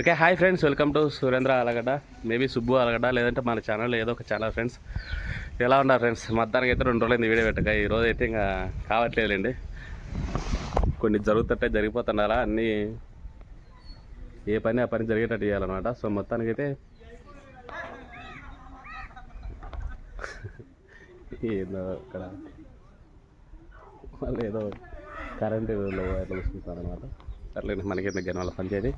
Okay hi friends welcome to Surendra Alagadda maybe Subbu Alagadda లేదంటే మన channel ఏదో ఒక ఛానల్ ఫ్రెండ్స్ ఎలా ఉన్నారు ఫ్రెండ్స్ మొత్తానికి అయితే రెండు రోజులైంది వీడియో పెట్టక. ఈ అయితే ఇంకా కావట్లేదులేండి. కొన్ని జరుగుతుంటే జరిగిపోతున్నారా? అన్నీ ఏ పని ఆ పని జరిగేటట్టు చేయాలన్నమాట. సో మొత్తానికి అయితే ఏదో ఇక్కడ మళ్ళీ ఏదో కరెంటు వైర్లు వస్తుంటారు అనమాట అట్లే మనకి దగ్గర వాళ్ళ పనిచేది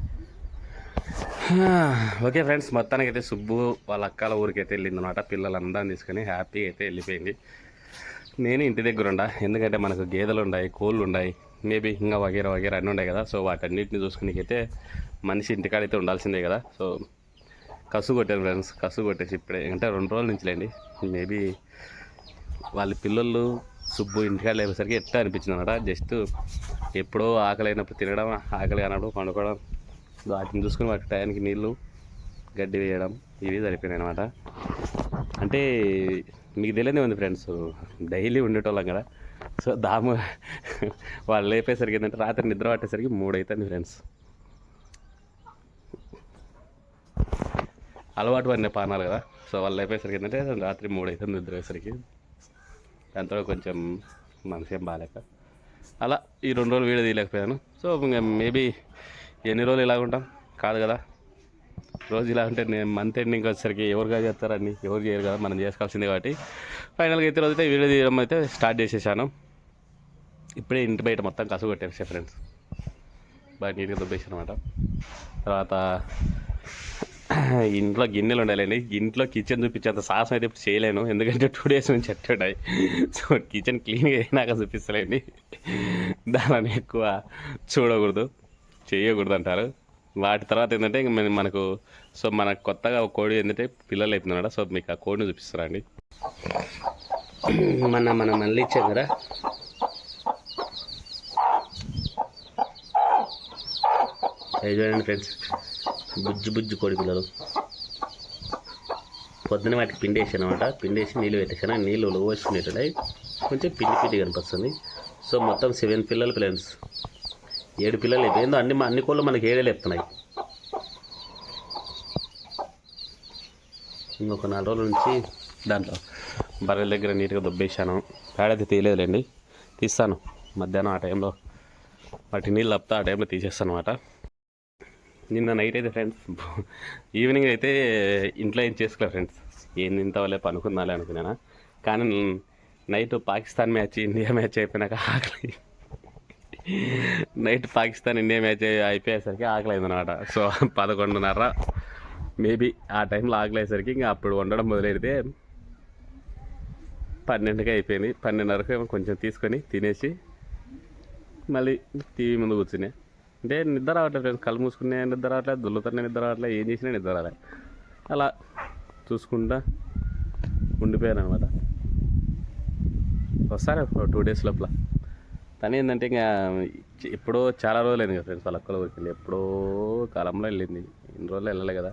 ఓకే ఫ్రెండ్స్ మొత్తానికి అయితే సుబ్బు వాళ్ళ అక్కల ఊరికి అయితే వెళ్ళింది అనమాట పిల్లలందరిని తీసుకొని హ్యాపీగా అయితే వెళ్ళిపోయింది. నేను ఇంటి దగ్గర ఉండా. ఎందుకంటే మనకు గేదెలు ఉన్నాయి కోళ్ళు ఉన్నాయి మేబీ ఇంకా వగేరా వగేరా అన్నీ ఉన్నాయి కదా. సో వాటన్నిటిని చూసుకునికైతే మనిషి ఇంటికాడైతే ఉండాల్సిందే కదా. సో కసు కొట్టాను ఫ్రెండ్స్ కసు కొట్టేసి ఇప్పుడే. అంటే రెండు రోజుల నుంచి లేండి. మేబీ వాళ్ళ పిల్లలు సుబ్బు ఇంటికాడ లేపేసరికి ఎట్లా అనిపించింది అనమాట జస్ట్ ఎప్పుడో ఆకలి అయినప్పుడు తినడం ఆకలి అయినప్పుడు పండుకోవడం వాటిని చూసుకుని వాటి టయానికి నీళ్ళు గడ్డి వేయడం ఇవి సరిపోయినాయి అనమాట అంటే మీకు తెలియదే ఉంది ఫ్రెండ్స్ డైలీ ఉండేటోళ్ళం కదా. సో దాము వాళ్ళు లేపేసరికి ఏంటంటే రాత్రి నిద్ర పట్టేసరికి మూడు అవుతుంది ఫ్రెండ్స్. అలవాటు పడిన పానాలు కదా. సో వాళ్ళు లేపేసరికి ఏంటంటే రాత్రి మూడు అవుతుంది నిద్ర వేసరికి. దాంతో కొంచెం మనసు ఏం బాగాలేక. అలా ఈ రెండు రోజులు వీడియో తీయలేకపోయాను. సో ఇంకా మేబీ ఎన్ని రోజులు ఇలా ఉంటాం? కాదు కదా. రోజు ఇలా ఉంటే నేను మంత్ ఎండింగ్ వచ్చేసరికి ఎవరుగా చేస్తారని ఎవరు చేయరు కదా. మనం చేసుకోవాల్సిందే కాబట్టి. ఫైనల్గా అయితే రోజు అయితే వీడియో తీయడం అయితే స్టార్ట్ చేసేసాను. ఇప్పుడే ఇంటి బయట మొత్తం కసు కొట్టేసే ఫ్రెండ్స్ బాగా నీట్గా దుబ్బేసాను అనమాట తర్వాత ఇంట్లో గిన్నెలు ఉండాలండి. ఇంట్లో కిచెన్ చూపించేంత సాహసం అయితే ఇప్పుడు చేయలేను. ఎందుకంటే టూ డేస్ నుంచి అట్టున్నాయి సో కిచెన్ క్లీన్గా అయినాక చూపిస్తలేండి. దానిని ఎక్కువ చూడకూడదు. చేయకూడదు అంటారు వాటి తర్వాత ఏంటంటే ఇంక మన- మనకు సో మనకు కొత్తగా ఒక కోడి ఏంటంటే పిల్లలు అవుతున్నాడు సో మీకు ఆ కోడిని చూపిస్తారండి మన మనం మళ్ళీ ఇచ్చాం కదా. చూడండి ఫ్రెండ్స్ బుజ్జు బుజ్జు కోడి పిల్లలు. పొద్దున వాటికి పిండి వేసాను అనమాట పిండి వేసి నీళ్ళు పెట్టేసాను నీళ్ళు పోసుకునేట్టున్నాయి కొంచెం పిండి పిండి కనిపిస్తుంది. సో మొత్తం సెవెన్ పిల్లలు ఫ్రెండ్స్ ఏడు పిల్లలు అయితే ఏందో అన్ని అన్ని కోళ్ళు మనకి ఏడే లేపుతున్నాయి ఇంకొక నాలుగు రోజుల నుంచి దాంట్లో బర్రెల దగ్గర నీట్గా దొబ్బేశాను. పేడైతే తీయలేదులేండి. తీస్తాను. మధ్యాహ్నం ఆ టైంలో వాటి నీళ్ళు తప్పితే ఆ టైంలో తీసేస్తాను అనమాట నిన్న నైట్ అయితే ఫ్రెండ్స్ ఈవినింగ్ అయితే ఇంట్లో ఏం చేసుకోలే ఫ్రెండ్స్. ఏం తింటావాలే పనుకుందాలే అనుకున్నాను. కానీ night Pakistan match India match అయిపోయినాక ఆకలి. నైట్ పాకిస్తాన్ ఇండియా మ్యాచ్ అయిపోయేసరికి ఆకలి అయిందనమాట సో పదకొండున్నర మేబీ ఆ టైంలో ఆకలేసరికి ఇంకా అప్పుడు వండడం మొదలెడితే పన్నెండుకి అయిపోయింది. పన్నెండున్నరకు కొంచెం తీసుకొని తినేసి మళ్ళీ టీవీ ముందు కూర్చునే అంటే నిద్ర రావట్లేదు ఫ్రెండ్స్ కళ్ళు మూసుకునే నిద్ర రావట్లేదు దుల్లుతున్న నిద్ర రావట్లేదు ఏం చేసినా నిద్ర రాలే. అలా చూసుకుంటా ఉండిపోయాను అనమాట వస్తారు టూ డేస్ లోపల. తను ఏంటంటే ఇంకా ఎప్పుడో చాలా రోజులు అయింది కదా ఫ్రెండ్స్ వాళ్ళ అక్కల ఊరికి వెళ్ళి. ఎప్పుడో కాలంలో వెళ్ళింది. ఇన్ని రోజులు వెళ్ళలే కదా.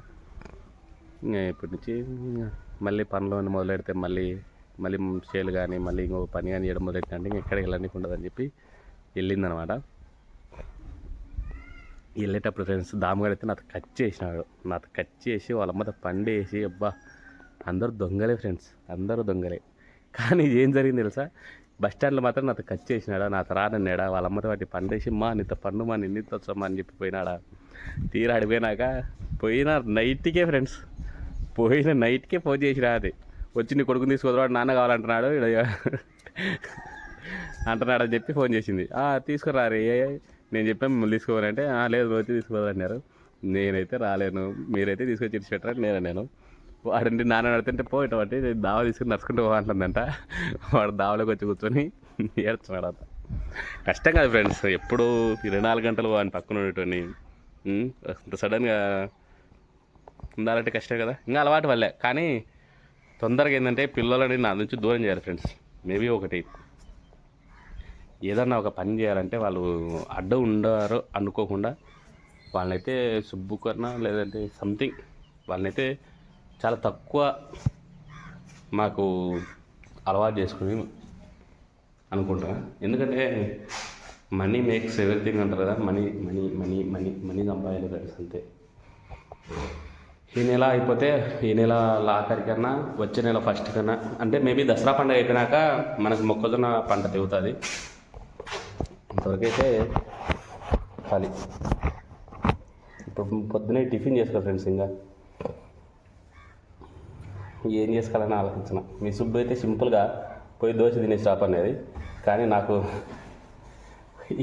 ఇంకా ఇప్పటి నుంచి మళ్ళీ పనులు మొదలు మొదలెడితే మళ్ళీ మళ్ళీ సేల్ కానీ మళ్ళీ ఇంకో పని కానీ చేయడం మొదలెట్టినంటే ఇంకా ఎక్కడికి వెళ్ళడానికి ఉండదని చెప్పి వెళ్ళిందనమాట. వెళ్ళేటప్పుడు ఫ్రెండ్స్ దామగారు అయితే నాతో కట్ చేసినాడు. నాతో కట్ చేసి వాళ్ళ అమ్మతో పండేసి అబ్బా అందరూ దొంగలే ఫ్రెండ్స్. అందరూ దొంగలే. కానీ ఏం జరిగింది తెలుసా? బస్ స్టాండ్లో మాత్రం నాతో ఖర్చు చేసినాడా నాతో రానన్నాడా వాళ్ళ అమ్మతో వాటి పండేసి మా నీతో పండు మా నిన్నితో వచ్చమ్మా అని చెప్పి పోయినాడా. తీరా అడిపోయినాక పోయిన నైట్కే ఫ్రెండ్స్ పోయిన నైట్కే ఫోన్ చేసినా అది. వచ్చి నీ కొడుకుని తీసుకురాడు నాన్న కావాలంటున్నాడు ఈడ అంటున్నాడు అని చెప్పి ఫోన్ చేసింది. తీసుకురా రే నేను చెప్పాను మిమ్మల్ని తీసుకోవాలంటే "ఆ, లేదు వచ్చి తీసుకోవాలన్నారు నేనైతే రాలేను మీరైతే తీసుకొచ్చి ఇచ్చి పెట్టరా నేను నేను వాడంటే నాన్న నడుతుంటే పోయేటంటే దావ తీసుకుని నడుచుకుంటూ పోవాలంటుందంట వాడు దావలోకి వచ్చి కూర్చొని ఏడ్చున్నాడు అంత కష్టం కాదు ఫ్రెండ్స్ ఎప్పుడు ఇరవై నాలుగు గంటలు వాడిని పక్కన ఉండేటోని అంత సడన్గా ఉండాలంటే కష్టం కదా. ఇంకా అలవాటు వల్లే కానీ తొందరగా ఏంటంటే పిల్లలని నా నుంచి దూరం చేయాలి ఫ్రెండ్స్. మేబీ ఒకటి. ఏదన్నా ఒక పని చేయాలంటే వాళ్ళు అడ్డం ఉండరు అనుకోకుండా వాళ్ళనైతే సుబ్బుకరణ లేదంటే సంథింగ్ వాళ్ళనైతే చాలా తక్కువ మాకు అలవాటు చేసుకుని అనుకుంటాం. ఎందుకంటే మనీ మేక్స్ ఎవ్రీథింగ్ అంటారు కదా money money money money money సంపాదించాలి ఫ్రెండ్స్ అంతే. ఈ నెల అయిపోతే ఈ నెల ఆఖరి కన్నా వచ్చే నెల ఫస్ట్ కన్నా అంటే మేబీ దసరా పండుగ అయిపోయినాక మనకు మొక్కజొన్న పంట దిగుతుంది ఇంతవరకైతే ఖాళీ. ఇప్పుడు పొద్దునే టిఫిన్ చేసుకో ఫ్రెండ్స్ ఇంకా ఏం చేసుకోవాలని ఆలోచించిన. మీ సుబ్బు అయితే సింపుల్గా పోయి దోశ తినే స్టాప్ అనేది కానీ నాకు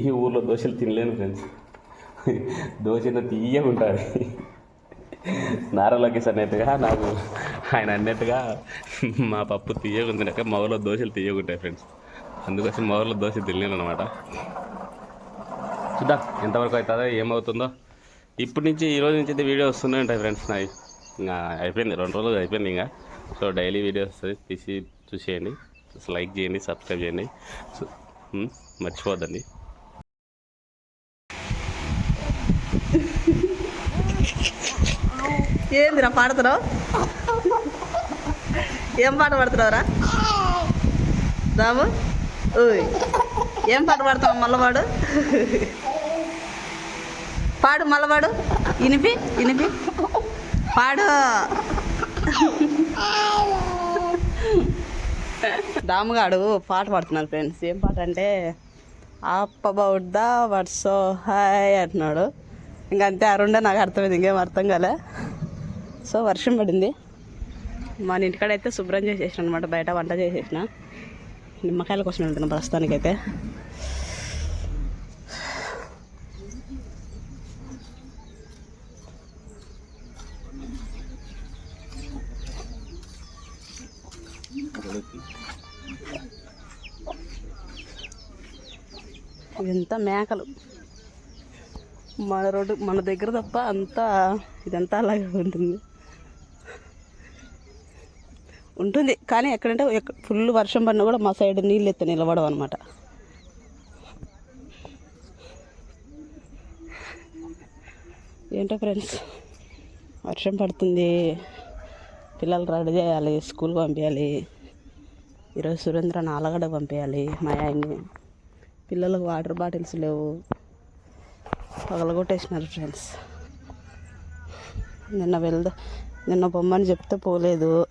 ఈ ఊర్లో దోశలు తినలేను ఫ్రెండ్స్. దోశ తీయగా ఉంటుంది. నారా లోకేష్ అన్నట్టుగా నాకు ఆయన అన్నట్టుగా మా పప్పు తీయగుందినాక మా ఊర్లో దోశలు తీయగుంటాయి ఫ్రెండ్స్. అందుకోసం మా ఊర్లో దోశ తినలేను అనమాట చూద్దాం ఎంతవరకు అవుతుందో ఏమవుతుందో. ఇప్పటి నుంచి ఈ రోజు నుంచి అయితే వీడియో వస్తూనే ఉంటాయి ఫ్రెండ్స్ నాయి ఇంకా అయిపోయింది. రెండు రోజులు అయిపోయింది ఇంకా. సో డైలీ వీడియోస్ తీసి చూసేయండి. లైక్ చేయండి సబ్స్క్రైబ్ చేయండి. మర్చిపోద్దండి ఏందిరా పాడుతున్నావు ఏం పాట పాడుతున్నావురా? రాము? ఓయ్ ఏం పాట పాడుతున్నావు మల్లవాడు? పాడు మల్లవాడు. ఇనిపి ఇనిపి. పాడు. రాముగాడు పాట పాడుతున్నాడు ఫ్రెండ్స్. ఏం పాట అంటే up about the what so hi అంటున్నాడు. ఇంకంతే అరుండే నాకు అర్థమైంది ఇంకేం అర్థం కాలే. సో వర్షం పడింది. మన ఇంటికాడ అయితే శుభ్రం చేసేసిన అనమాట బయట వంట చేసేసిన. నిమ్మకాయల కోసం వెళ్తున్నాం ప్రస్తుతానికైతే. ఇదంతా మేకలు. మన రోడ్డు మన దగ్గర తప్ప అంతా ఇదంతా అలాగే ఉంటుంది. ఉంటుంది కానీ ఎక్కడంటే ఫుల్ వర్షం పడినా కూడా మా సైడ్ నీళ్ళు ఎత్తే నిలబడవు అనమాట ఏంటో ఫ్రెండ్స్ వర్షం పడుతుంది. పిల్లలు రెడీ చేయాలి స్కూల్కి పంపించాలి ఈరోజు సురేంద్ర నాలగడ పంపించాలి మా ఆయన్ని. పిల్లలకు వాటర్ బాటిల్స్ లేవు. పగలగొట్టేసినారు ఫ్రెండ్స్. నిన్న వెళ్దా నిన్న బొమ్మని చెప్తే పోలేదు.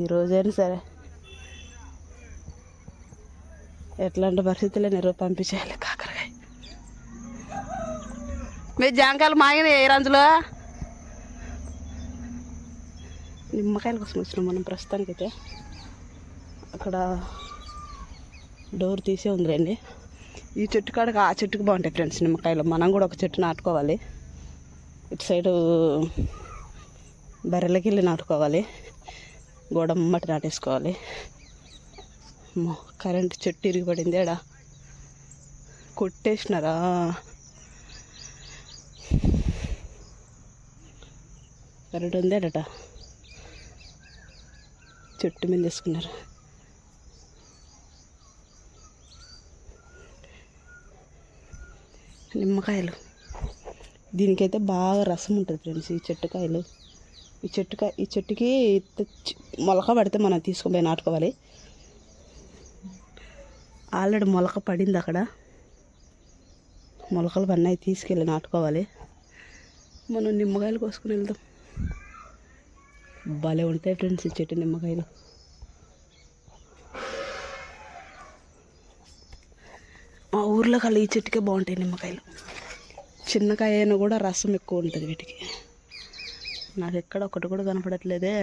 ఈరోజైనా సరే ఎట్లాంటి పరిస్థితుల్లో నేను పంపించేయాలి కాకరకాయ. మీరు జాంకాయలు మాగిన ఏ రంజులో? నిమ్మకాయల కోసం వచ్చినాం మనం ప్రస్తుతానికైతే. అక్కడ డోర్ తీసే ఉందిలేండి. ఈ చెట్టు కాడకి ఆ చెట్టుకు బాగుంటాయి ఫ్రెండ్స్ నిమ్మకాయలు. మనం కూడా ఒక చెట్టు నాటుకోవాలి. ఇటు సైడు బర్రెలకి వెళ్ళి నాటుకోవాలి. గోడ ముమ్మటి నాటేసుకోవాలి. కరెంటు కరెంట్ చెట్టు ఇరిగిపడింది ఆడ కొట్టేసినారా? కరెంట్ ఉందేడట? చెట్టు మీద తీసుకున్నారు నిమ్మకాయలు. దీనికైతే బాగా రసం ఉంటుంది ఫ్రెండ్స్ ఈ చెట్టుకాయలు. ఈ చెట్టుకాయ ఈ చెట్టుకి తెచ్చి మొలక పడితే మనం తీసుకుపోయి నాటుకోవాలి. ఆల్రెడీ మొలక పడింది అక్కడ. మొలకలు పన్నాయి తీసుకెళ్ళి నాటుకోవాలి. మనం నిమ్మకాయలు కోసుకుని వెళ్దాం. భలే ఉంటాయి ఫ్రెండ్స్ ఈ చెట్టు నిమ్మకాయలు. మా ఊర్లో కల్లా ఈ చెట్టుకే బాగుంటాయి నిమ్మకాయలు. చిన్నకాయ అయినా కూడా రసం ఎక్కువ ఉంటుంది వీటికి. నాకు ఎక్కడ ఒకటి కూడా కనపడట్లేదే.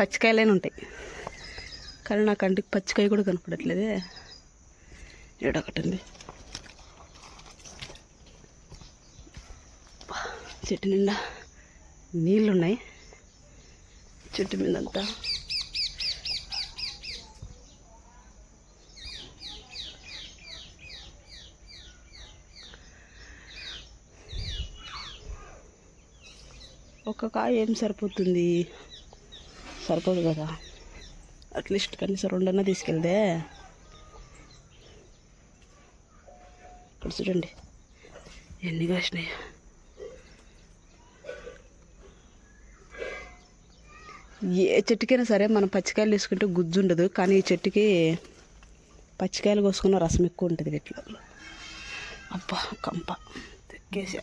పచ్చికాయలైనా ఉంటాయి. కానీ నా కంటికి పచ్చికాయ కూడా కనపడట్లేదే. ఏడొకటి ఉంది చెట్టు నిండా నీళ్ళు ఉన్నాయి చెట్టు మీద అంతా ఒక కాయ ఏం సరిపోతుంది? సరిపోదు కదా. అట్లీస్ట్ కనీసం రెండన్నా తీసుకెళ్తే. ఇక్కడ చూడండి. ఎన్ని కాసినాయా. ఏ చెట్టుకైనా సరే మనం పచ్చికాయలు తీసుకుంటే గుజ్జు ఉండదు కానీ ఈ చెట్టుకి పచ్చికాయలు కోసుకున్న రసం ఎక్కువ ఉంటుంది వీటిలో. అబ్బా కంప. తెక్కేసా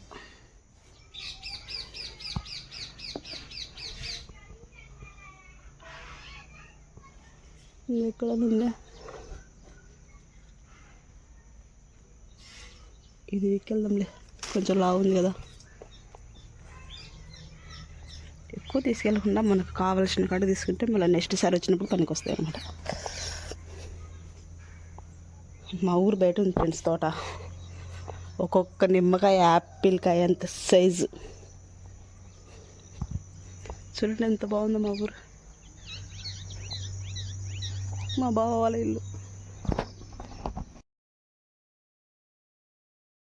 ఎక్కడ ఉందా? ఇది ఎక్కెళ్దాంలే కొంచెం లావు ఉంది కదా. వరకు తీసుకెళ్ళకుండా మనకు కావాల్సిన కాడ తీసుకుంటే మళ్ళీ నెక్స్ట్ సారి వచ్చినప్పుడు పనికి వస్తాయి అనమాట మా ఊరు బయట ఉంది ఫ్రెండ్స్ తోట. ఒక్కొక్క నిమ్మకాయ యాపిల్కాయ అంత సైజు. చూడండి ఎంత బాగుందో మా ఊరు. మా బావ వాళ్ళ ఇల్లు.